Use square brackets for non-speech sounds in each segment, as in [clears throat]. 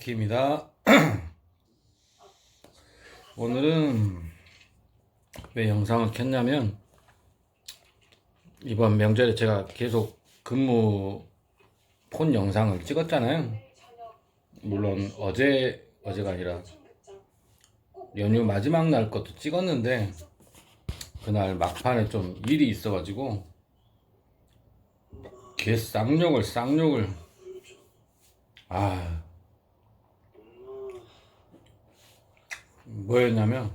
키키입니다. [clears throat] 오늘은 왜 영상을 켰냐면 이번 명절에 제가 계속 근무 폰 영상을 찍었잖아요. 물론 어제 어제가 아니라 연휴 마지막 날 것도 찍었는데 그날 막판에 좀 일이 있어가지고 개 쌍욕을 쌍욕을 아 뭐였냐면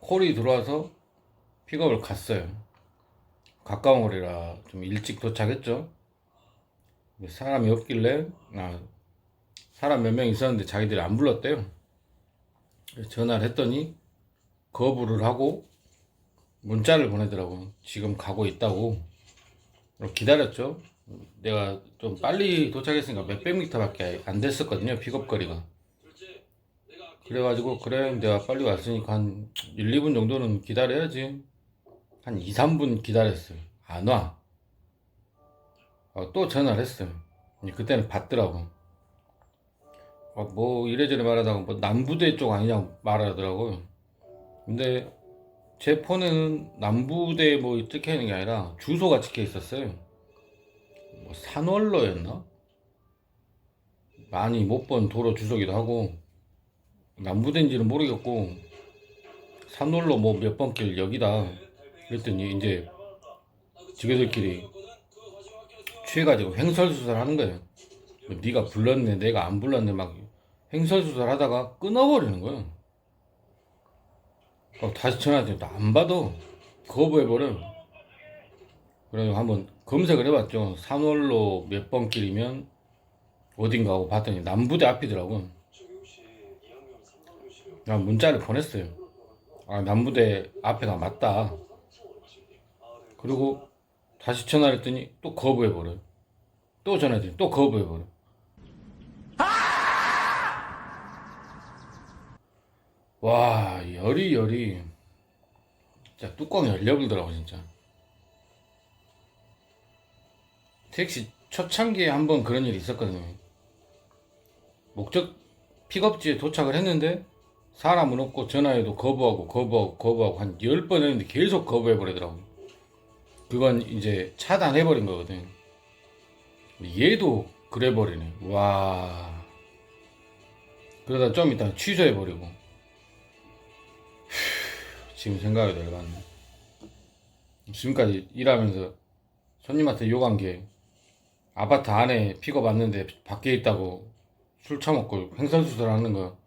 콜이 들어와서 픽업을 갔어요. 가까운 거리라 좀 일찍 도착했죠. 사람이 없길래 아, 사람 몇 명 있었는데 자기들이 안 불렀대요. 전화를 했더니 거부를 하고 문자를 보내더라고. 지금 가고 있다고. 기다렸죠. 내가 좀 빨리 도착했으니까 몇백 미터밖에 안 됐었거든요. 픽업거리가. 그래가지고 그래 내가 빨리 왔으니까 한 1, 2분 정도는 기다려야지. 한 2, 3분 기다렸어요. 안 와. 어, 또 전화를 했어요. 그때는 받더라고. 어, 뭐 이래저래 말하다가 뭐 남부대 쪽 아니냐고 말하더라고요. 근데 제 폰에는 남부대 뭐 찍혀 있는 게 아니라 주소가 찍혀 있었어요. 뭐 산월로였나? 많이 못 본 도로 주소기도 하고 남부대인지는 모르겠고 산월로 뭐 몇 번 길 여기다 그랬더니 이제 지게들끼리 취해가지고 횡설수설 하는 거예요. 네가 불렀네, 내가 안 불렀네 막 횡설수설 하다가 끊어버리는 거예요. 어, 다시 전화했더니 안 받아. 거부해버려. 그래서 한번 검색을 해봤죠. 산월로 몇 번 길이면 어딘가 하고 봤더니 남부대 앞이더라고. 나 문자를 보냈어요. 아, 남부대 앞에가 맞다. 그리고 다시 전화를 했더니 또 거부해버려. 또 전화했더니 또 거부해버려. 와, 열이, 열이. 진짜 뚜껑이 열려불더라고, 진짜. 택시 초창기에 한 번 그런 일이 있었거든요. 목적 픽업지에 도착을 했는데, 사람은 없고 전화해도 거부하고 거부하고 거부하고 한 10번 했는데 계속 거부해버리더라고. 그건 이제 차단해버린 거거든. 얘도 그래버리네. 와. 그러다 좀 이따 취소해버리고. 지금 생각이 들어갔네. 지금까지 일하면서 손님한테 욕한 게 아파트 안에 픽업 왔는데 밖에 있다고 술 처먹고 횡설수설 하는 거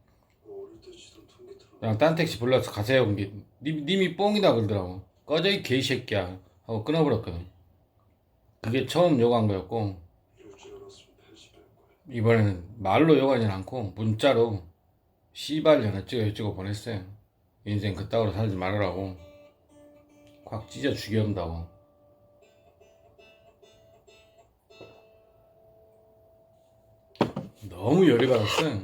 그냥 딴 택시 불러서 가세요. 님, 님이 뽕이다 그러더라고. 꺼져 이 개새끼야. 하고 끊어버렸거든. 그게 처음 욕한 거였고 이번에는 말로 욕하진 않고 문자로 씨발년 어쩌고 저쩌고 보냈어요. 인생 그따구로 살지 말으라고. 콱 찢어 죽여온다고 너무 열이 받았어요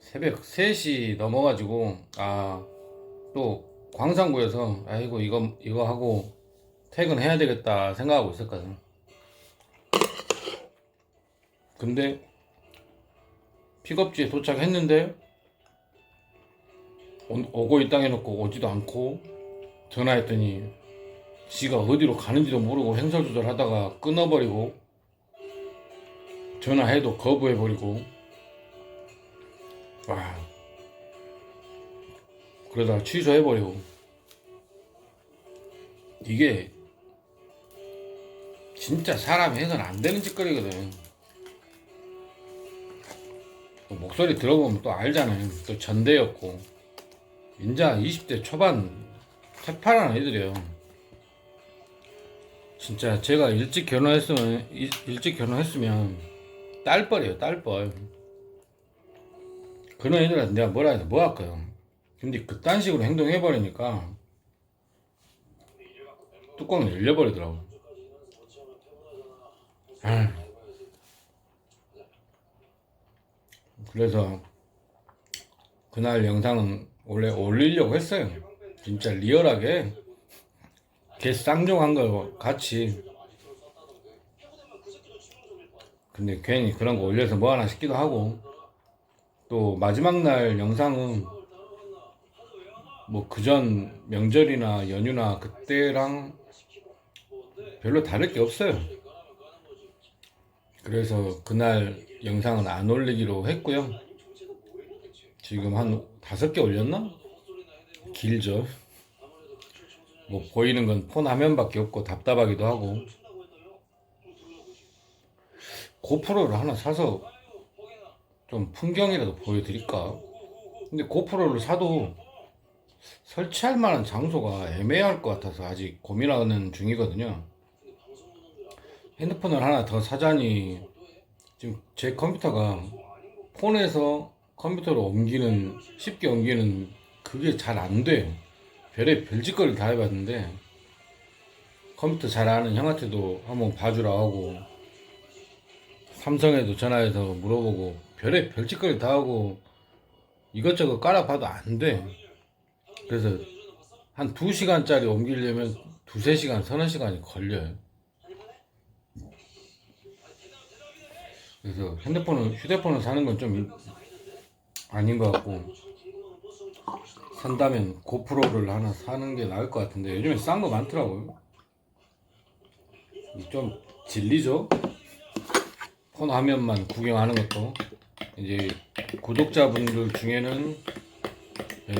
새벽 3시 넘어가지고 아 또 광산구에서 아이고 이거 이거 하고 퇴근해야 되겠다 생각하고 있었거든. 근데 픽업지에 도착했는데 오- 오고 있다 해놓고 오지도 않고 전화했더니 지가 어디로 가는지도 모르고 횡설수설 하다가 끊어버리고 전화해도 거부해버리고. 와. 그러다가 취소해버리고. 이게 진짜 사람이 해서는 안 되는 짓거리거든. 또 목소리 들어보면 또 알잖아요. 또 전대였고. 인자 20대 초반 새파란 애들이에요. 진짜 제가 일찍 결혼했으면 일- 일찍 결혼했으면 딸뻘이에요 딸뻘. 그런 애들한테 내가 뭐라 해서 뭐 할까요? 근데 그딴 식으로 행동해버리니까 뚜껑이 열려버리더라고. 그래서 그날 영상은 원래 올리려고 했어요. 진짜 리얼하게 개 쌍욕한 거 같이 근데 괜히 그런 거 올려서 뭐 하나 싶기도 하고 또 마지막 날 영상은 뭐 그전 명절이나 연휴나 그때랑 별로 다를 게 없어요. 그래서 그날 영상은 안 올리기로 했고요. 지금 한 다섯 개 올렸나? 길죠. 뭐 보이는 건 폰 화면밖에 없고 답답하기도 하고 고프로를 하나 사서 좀 풍경이라도 보여드릴까? 근데 고프로를 사도 설치할 만한 장소가 애매할 것 같아서 아직 고민하는 중이거든요. 핸드폰을 하나 더 사자니 지금 제 컴퓨터가 폰에서 컴퓨터로 옮기는 쉽게 옮기는 그게 잘 안 돼요. 별의 별짓거리를 다 해봤는데 컴퓨터 잘 아는 형한테도 한번 봐주라 하고 삼성에도 전화해서 물어보고 별의 별짓거리 다 하고 이것저것 깔아봐도 안 돼. 그래서 한 2시간짜리 옮기려면 두세 시간, 서너 시간이 걸려요. 그래서 핸드폰을, 휴대폰을 사는 건 좀 아닌 것 같고, 산다면 고프로를 하나 사는 게 나을 것 같은데, 요즘에 싼 거 많더라고요. 좀 질리죠? 폰 화면만 구경하는 것도. 이제 구독자분들 중에는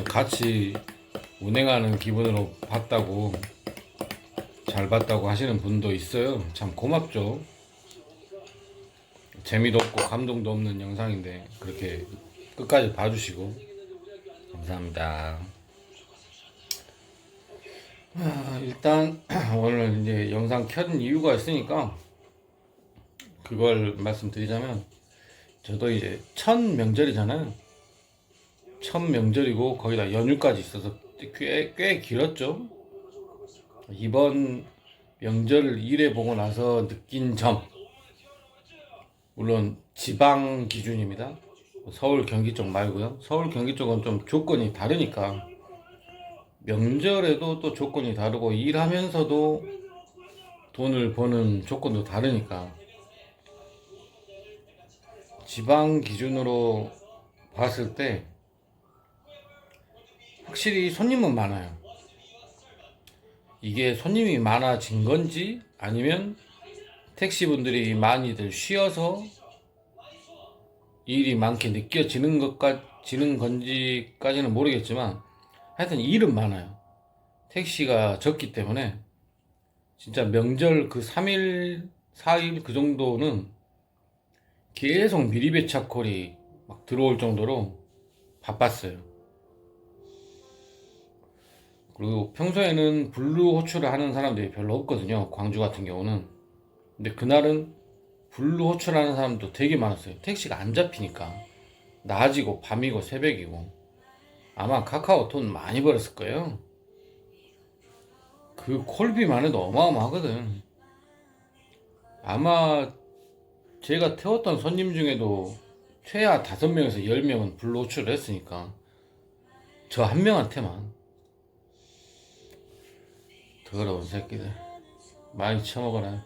같이 운행하는 기분으로 봤다고 잘 봤다고 하시는 분도 있어요. 참 고맙죠. 재미도 없고 감동도 없는 영상인데 그렇게 끝까지 봐주시고 감사합니다. 아, 일단 [clears throat] 오늘 이제 영상 켠 이유가 있으니까 그걸 말씀드리자면 저도 이제 첫 명절이잖아요. 첫 명절이고 거기다 연휴까지 있어서 꽤, 꽤 길었죠. 이번 명절을 일해 보고 나서 느낀 점. 물론 지방 기준입니다. 서울 경기 쪽 말고요. 서울 경기 쪽은 좀 조건이 다르니까 명절에도 또 조건이 다르고 일하면서도 돈을 버는 조건도 다르니까 지방 기준으로 봤을 때 확실히 손님은 많아요. 이게 손님이 많아진 건지 아니면 택시분들이 많이들 쉬어서 일이 많게 느껴지는 것까지는 건지까지는 모르겠지만 하여튼 일은 많아요. 택시가 적기 때문에 진짜 명절 그 3일, 4일 그 정도는 계속 미리배차 콜이 막 들어올 정도로 바빴어요. 그리고 평소에는 블루 호출을 하는 사람들이 별로 없거든요. 광주 같은 경우는. 근데 그날은 블루 호출하는 사람도 되게 많았어요. 택시가 안 잡히니까. 낮이고 밤이고 새벽이고. 아마 카카오 돈 많이 벌었을 거예요. 그 콜비만 해도 어마어마하거든. 아마 제가 태웠던 손님 중에도 최하 5명에서 10명은 블루 호출을 했으니까 저 한 명한테만. 더러운 새끼들. 많이 처먹어라.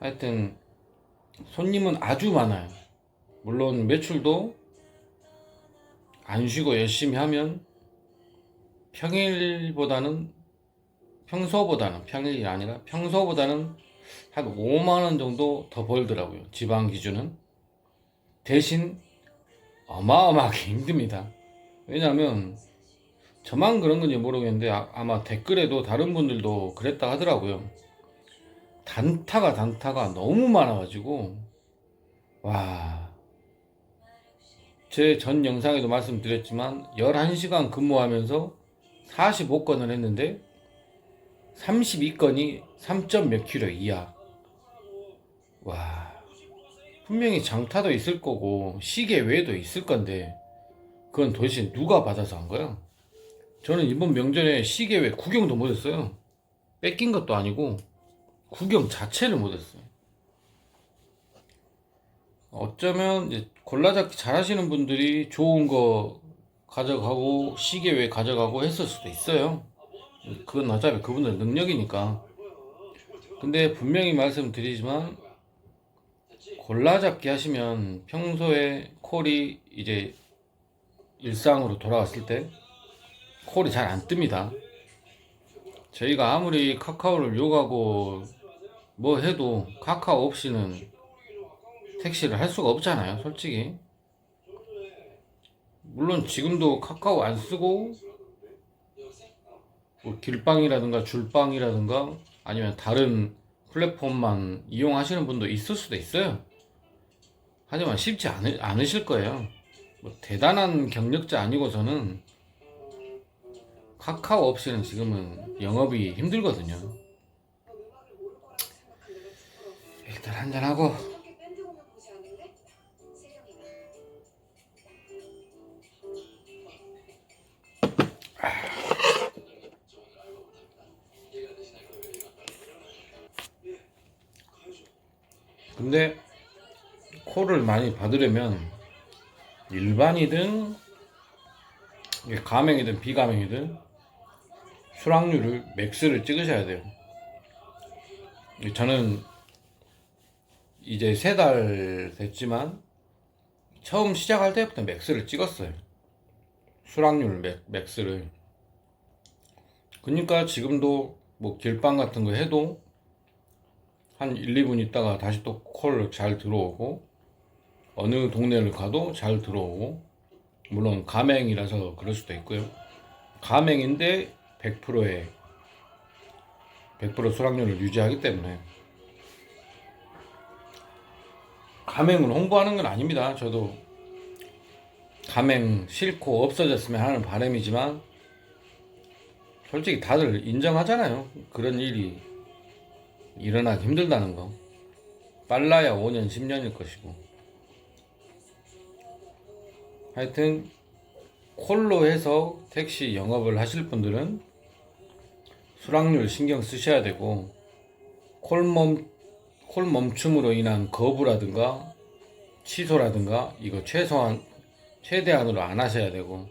하여튼 손님은 아주 많아요. 물론 매출도 안 쉬고 열심히 하면 평일보다는 평소보다는 평일이 아니라 평소보다는 한 5만원 정도 더 벌더라고요 지방 기준은 대신 어마어마하게 [laughs] 힘듭니다 왜냐하면 저만 그런 건지 모르겠는데 아, 마 댓글에도 다른 분들도 그랬다 하더라고요. 단타가 단타가 너무 많아가지고 와. 제 전 영상에도 말씀드렸지만 11시간 근무하면서 45건을 했는데 32건이 3점 몇 킬로 이하. 와. 분명히 장타도 있을 거고 시계 외에도 있을 건데 그건 도대체 누가 받아서 한 거야? 저는 이번 명절에 시계 왜 구경도 못했어요. 뺏긴 것도 아니고 구경 자체를 못했어요. 어쩌면 이제 골라잡기 잘하시는 분들이 좋은 거 가져가고 시계 왜 가져가고 했을 수도 있어요. 그건 어차피 그분들 능력이니까. 근데 분명히 말씀드리지만 골라잡기 하시면 평소에 콜이 이제 일상으로 돌아왔을 때 콜이 잘 안 뜹니다. 저희가 아무리 카카오를 욕하고 뭐 해도 카카오 없이는 택시를 할 수가 없잖아요, 솔직히. 물론 지금도 카카오 안 쓰고 뭐 길빵이라든가 줄빵이라든가 아니면 다른 플랫폼만 이용하시는 분도 있을 수도 있어요. 하지만 쉽지 않으, 않으실 거예요. 뭐 대단한 경력자 아니고서는 카카오 없이는 지금은 영업이 힘들거든요. 일단 한잔하고. 근데 콜을 많이 받으려면 일반이든 가맹이든 비가맹이든 수락률을 맥스를 찍으셔야 돼요. 저는 이제 세 달 됐지만 처음 시작할 때부터 맥스를 찍었어요. 수락률 맥, 맥스를. 그러니까 지금도 뭐 길빵 같은 거 해도 한 1, 2분 있다가 다시 또 콜 잘 들어오고 어느 동네를 가도 잘 들어오고 물론 가맹이라서 그럴 수도 있고요. 가맹인데 100%의 100% 수락률을 유지하기 때문에 가맹을 홍보하는 건 아닙니다. 저도 가맹 싫고 없어졌으면 하는 바람이지만 솔직히 다들 인정하잖아요. 그런 일이 일어나기 힘들다는 거. 빨라야 5년, 10년일 것이고. 하여튼, 콜로 해서 택시 영업을 하실 분들은 수락률 신경 쓰셔야 되고, 콜 멈, 콜 멈춤으로 인한 거부라든가 취소라든가 이거 최소한, 최대한으로 안 하셔야 되고,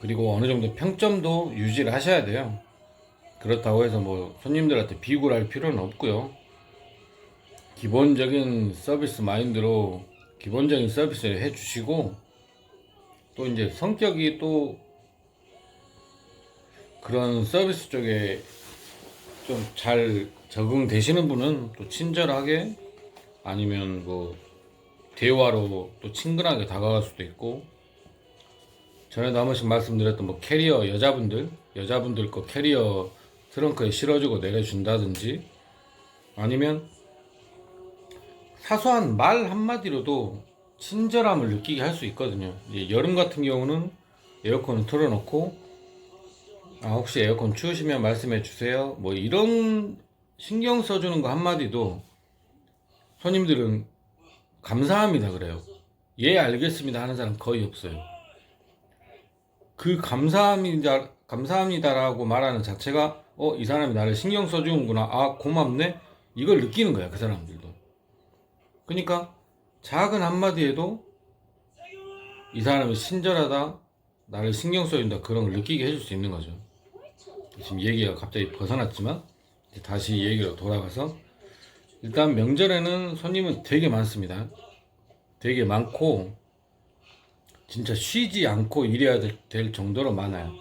그리고 어느 정도 평점도 유지를 하셔야 돼요. 그렇다고 해서 뭐 손님들한테 비굴할 필요는 없고요. 기본적인 서비스 마인드로 기본적인 서비스를 해주시고 또 이제 성격이 또 그런 서비스 쪽에 좀 잘 적응되시는 분은 또 친절하게 아니면 뭐 대화로 또 친근하게 다가갈 수도 있고 전에도 한 번씩 말씀드렸던 뭐 캐리어 여자분들 여자분들 거 캐리어 트렁크에 실어주고 내려준다든지 아니면 사소한 말 한마디로도 친절함을 느끼게 할 수 있거든요. 여름 같은 경우는 에어컨을 틀어놓고 아 혹시 에어컨 추우시면 말씀해 주세요. 뭐 이런 신경 써주는 거 한마디도 손님들은 감사합니다 그래요. 예 알겠습니다 하는 사람 거의 없어요. 그 감사합니다 감사합니다라고 말하는 자체가 어 이 사람이 나를 신경 써주는구나 아 고맙네 이걸 느끼는 거야 그 사람들도 그러니까 작은 한마디에도 이 사람이 친절하다 나를 신경 써준다 그런 걸 느끼게 해줄 수 있는 거죠. 지금 얘기가 갑자기 벗어났지만 다시 얘기로 돌아가서 일단 명절에는 손님은 되게 많습니다. 되게 많고 진짜 쉬지 않고 일해야 될- 될 정도로 많아요.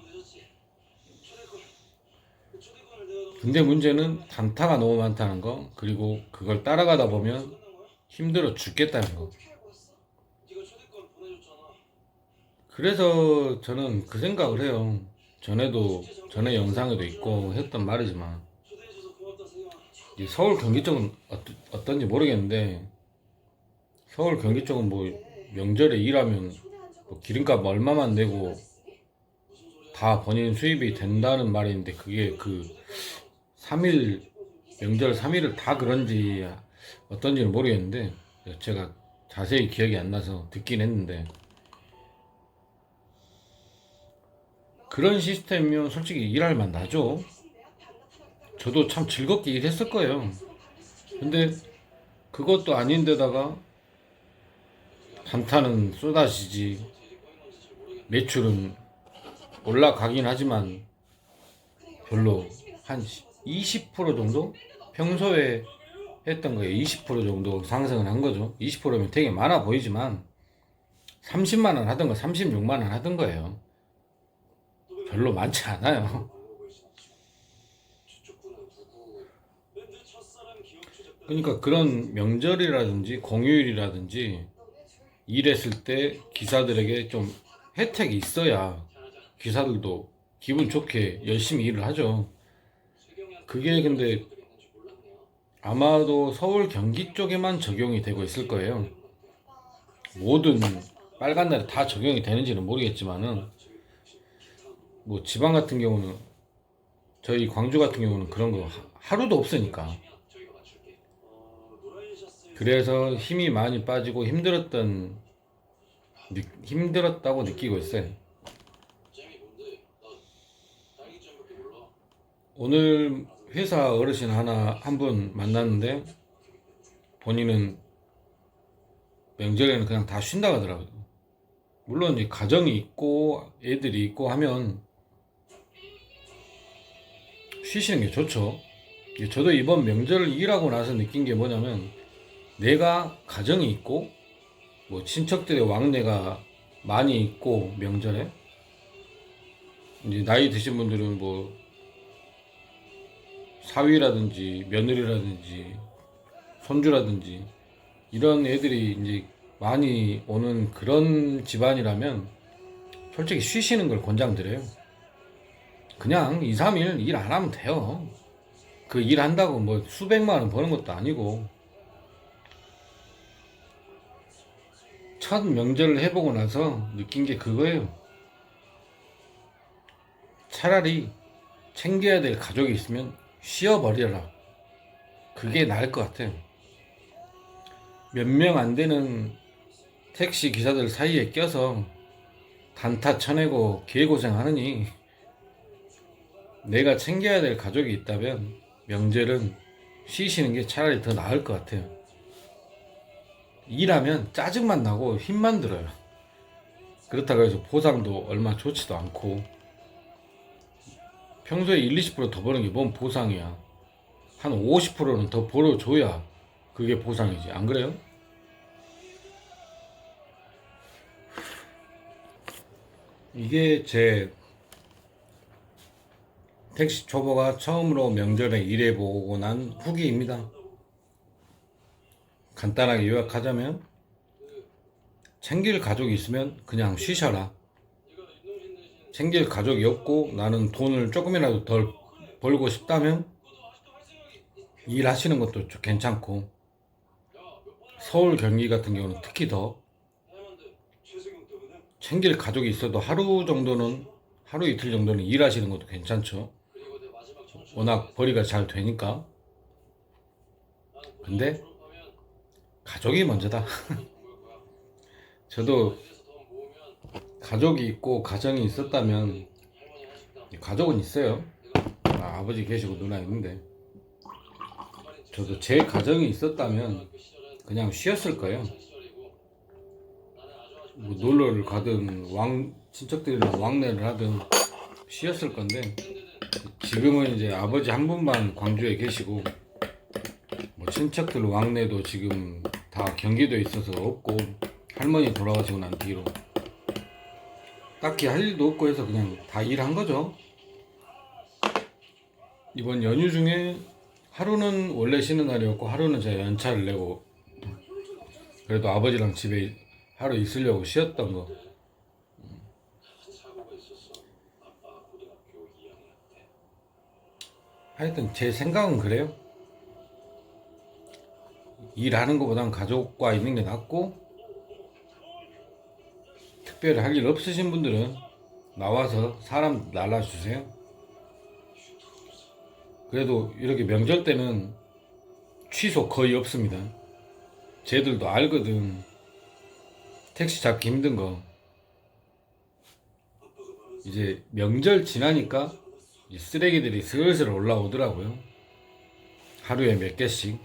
근데 문제는 단타가 너무 많다는 거 그리고 그걸 따라가다 보면 힘들어 죽겠다는 거. 그래서 저는 그 생각을 해요. 전에도 전에 영상에도 있고 했던 말이지만 이 서울 경기 쪽은 어떤지 모르겠는데 서울 경기 쪽은 뭐 명절에 일하면 뭐 기름값 얼마만 내고 다 본인 수입이 된다는 말인데 그게 그 3일 명절 3일을 다 그런지 어떤지는 모르겠는데 제가 자세히 기억이 안 나서 듣긴 했는데 그런 시스템이면 솔직히 일할 만 나죠. 저도 참 즐겁게 일했을 거예요. 근데 그것도 아닌데다가 단타는 쏟아지지 매출은 올라가긴 하지만 별로 한 20% 정도? 평소에 했던 거에 20% 정도 상승을 한 거죠. 20%면 되게 많아 보이지만 30만 원 하던 거 36만 원 하던 거예요. 별로 많지 않아요. 그러니까 그런 명절이라든지 공휴일이라든지 일했을 때 기사들에게 좀 혜택이 있어야 기사들도 기분 좋게 열심히 일을 하죠. 그게 근데 아마도 서울 경기 쪽에만 적용이 되고 있을 거예요. 모든 빨간 날에 다 적용이 되는지는 모르겠지만은 뭐 지방 같은 경우는 저희 광주 같은 경우는 그런 거 하- 하루도 없으니까 그래서 힘이 많이 빠지고 힘들었던 느- 힘들었다고 느끼고 있어요. 오늘 회사 어르신 하나 한 분 만났는데 본인은 명절에는 그냥 다 쉰다 하더라고요. 물론 이제 가정이 있고 애들이 있고 하면 쉬시는 게 좋죠. 저도 이번 명절을 일하고 나서 느낀 게 뭐냐면 내가 가정이 있고 뭐 친척들의 왕래가 많이 있고 명절에 이제 나이 드신 분들은 뭐 사위라든지 며느리라든지 손주라든지 이런 애들이 이제 많이 오는 그런 집안이라면 솔직히 쉬시는 걸 권장드려요. 그냥 2, 3일 일 안 하면 돼요. 그 일 한다고 뭐 수백만 원 버는 것도 아니고 첫 명절을 해보고 나서 느낀 게 그거예요. 차라리 챙겨야 될 가족이 있으면 쉬어버려라. 그게 나을 것 같아요. 몇 명 안 되는 택시 기사들 사이에 껴서 단타 쳐내고 개고생 하느니 내가 챙겨야 될 가족이 있다면 명절은 쉬시는 게 차라리 더 나을 것 같아요. 일하면 짜증만 나고 힘만 들어요. 그렇다고 해서 보상도 얼마 좋지도 않고 평소에 1, 20%더 버는 게 뭔 보상이야. 한 50%는 더 벌어줘야 그게 보상이지. 안 그래요? 이게 제 택시 초보가 처음으로 명절에 일해보고 난 후기입니다. 간단하게 요약하자면 챙길 가족이 있으면 그냥 쉬셔라. 챙길 가족이 없고 나는 돈을 조금이라도 덜 벌고 싶다면 일하시는 것도 좀 괜찮고 서울 경기 같은 경우는 특히 더 챙길 가족이 있어도 하루 정도는 하루 이틀 정도는 일하시는 것도 괜찮죠. 워낙 벌이가 잘 되니까. 근데 가족이 먼저다. [laughs] 저도 가족이 있고 가정이 있었다면 가족은 있어요. 아, 아버지 계시고 누나 있는데 저도 제 가정이 있었다면 그냥 쉬었을 거예요. 뭐 놀러를 가든 왕 친척들이랑 왕래를 하든 쉬었을 건데 지금은 이제 아버지 한 분만 광주에 계시고 뭐 친척들 왕래도 지금 다 경기도에 있어서 없고 할머니 돌아가시고 난 뒤로 딱히 할 일도 없고 해서 그냥 다 일한 거죠. 이번 연휴 중에 하루는 원래 쉬는 날이었고 하루는 제가 연차를 내고 그래도 아버지랑 집에 하루 있으려고 쉬었던 거. 하여튼 제 생각은 그래요. 일하는 것보단 가족과 있는 게 낫고 특별히 할 일 없으신 분들은 나와서 사람 날라주세요. 그래도 이렇게 명절 때는 취소 거의 없습니다. 쟤들도 알거든. 택시 잡기 힘든 거. 이제 명절 지나니까 이 쓰레기들이 슬슬 올라오더라고요. 하루에 몇 개씩.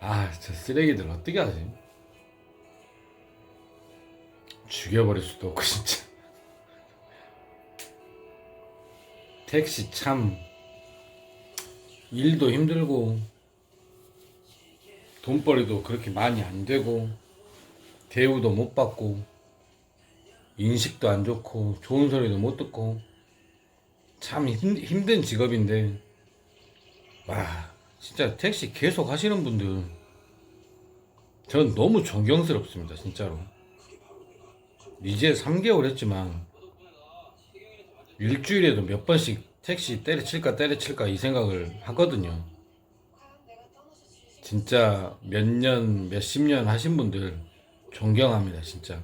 아, 저 쓰레기들 어떻게 하지? 죽여버릴 수도 없고, 진짜. 택시 참 일도 힘들고 돈벌이도 그렇게 많이 안 되고 대우도 못 받고 인식도 안 좋고 좋은 소리도 못 듣고 참 힘, 힘든 직업인데 와 진짜 택시 계속 하시는 분들 전 너무 존경스럽습니다 진짜로 이제 3개월 했지만 일주일에도 몇 번씩 택시 때려칠까 때려칠까 이 생각을 하거든요 진짜 몇 년, 몇십 년 하신 분들 존경합니다, 진짜.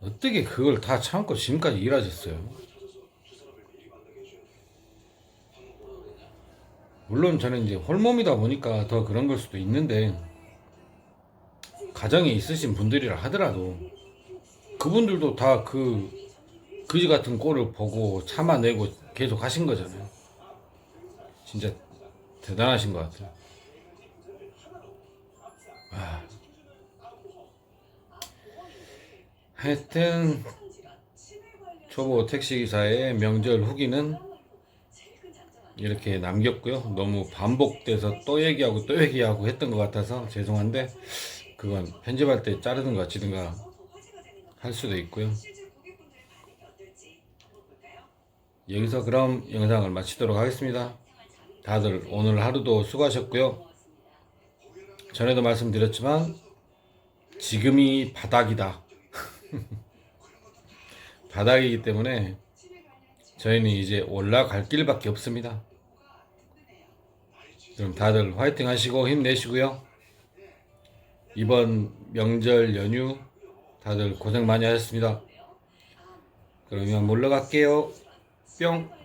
어떻게 그걸 다 참고 지금까지 일하셨어요? 물론 저는 이제 홀몸이다 보니까 더 그런 걸 수도 있는데, 가정에 있으신 분들이라 하더라도, 그분들도 다 그, 그지 같은 꼴을 보고 참아내고 계속 하신 거잖아요. 진짜 대단하신 것 같아요. 하여튼 초보 택시기사의 명절 후기는 이렇게 남겼고요. 너무 반복돼서 또 얘기하고 또 얘기하고 했던 것 같아서 죄송한데 그건 편집할 때 자르든가 지든가 할 수도 있고요. 여기서 그럼 영상을 마치도록 하겠습니다. 다들 오늘 하루도 수고하셨고요. 전에도 말씀드렸지만 지금이 바닥이다. [laughs] 바닥이기 때문에 저희는 이제 올라갈 길밖에 없습니다. 그럼 다들 화이팅 하시고 힘내시고요. 이번 명절 연휴 다들 고생 많이 하셨습니다. 이만 물러갈게요. 뿅.